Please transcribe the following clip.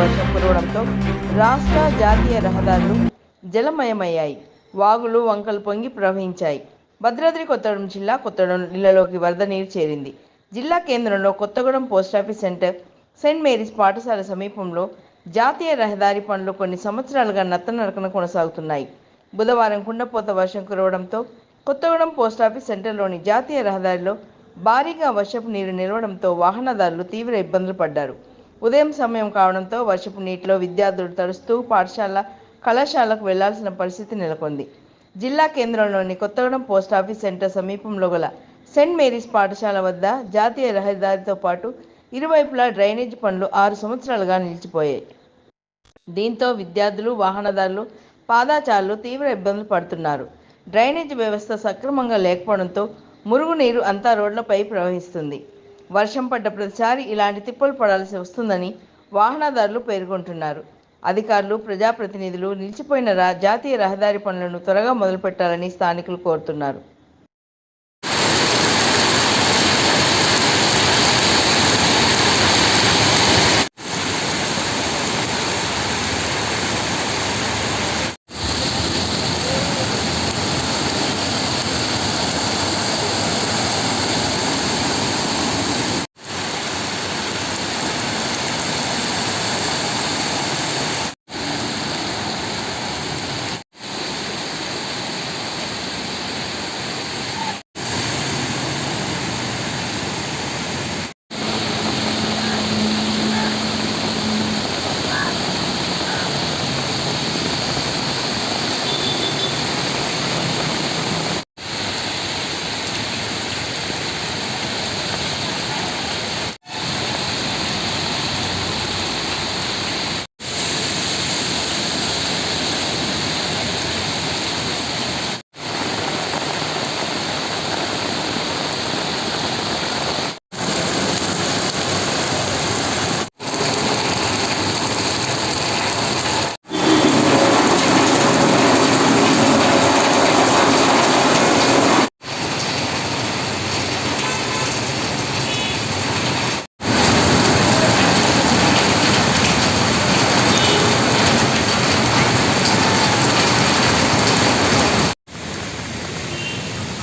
వర్షం కురవడంతో రాష్ట్ర జాతీయ రహదారులు జలమయమయ్యాయి. వాగులు వంకలు పొంగి ప్రవహించాయి. భద్రాద్రి కొత్తగూడెం జిల్లా కొత్తగూడెం నీళ్ళలోకి వరద నీరు చేరింది. జిల్లా కేంద్రంలో Kothagudem post office centre Saint Mary's పాఠశాల సమీపంలో జాతీయ రహదారి పనులు కొన్ని సంవత్సరాలుగా నత్తనడకన కొనసాగుతున్నాయి. బుధవారం కుండపోత వర్షం కురవడంతో కొత్తగూడెం పోస్టాఫీస్ సెంటర్లోని జాతీయ రహదారిలో భారీగా వర్షపు నీరు నిలవడంతో వాహనదారులు తీవ్ర ఇబ్బందులు పడ్డారు. ఉదయం సమయం కావడంతో వర్షపు నీటిలో విద్యార్థులు తడుస్తూ పాఠశాల కళాశాలకు వెళ్ళాల్సిన పరిస్థితి నెలకొంది. జిల్లా కేంద్రంలోని కొత్తగూడెం పోస్టాఫీస్ సెంటర్ సమీపంలో గల సెయింట్ మేరీస్ పాఠశాల వద్ద జాతీయ రహదారితో పాటు ఇరువైపులా డ్రైనేజీ పనులు ఆరు సంవత్సరాలుగా నిలిచిపోయాయి. దీంతో విద్యార్థులు వాహనదారులు పాదాచారులు తీవ్ర ఇబ్బందులు పడుతున్నారు. డ్రైనేజ్ వ్యవస్థ సక్రమంగా లేకపోవడంతో మురుగునీరు అంతా రోడ్లపై ప్రవహిస్తుంది. వర్షం పడ్డ ప్రతిసారి ఇలాంటి తిప్పలు పడాల్సి వస్తుందని వాహనదారులు పేర్కొంటున్నారు. అధికారులు ప్రజాప్రతినిధులు నిలిచిపోయిన రా జాతీయ రహదారి పనులను త్వరగా మొదలుపెట్టాలని స్థానికులు కోరుతున్నారు.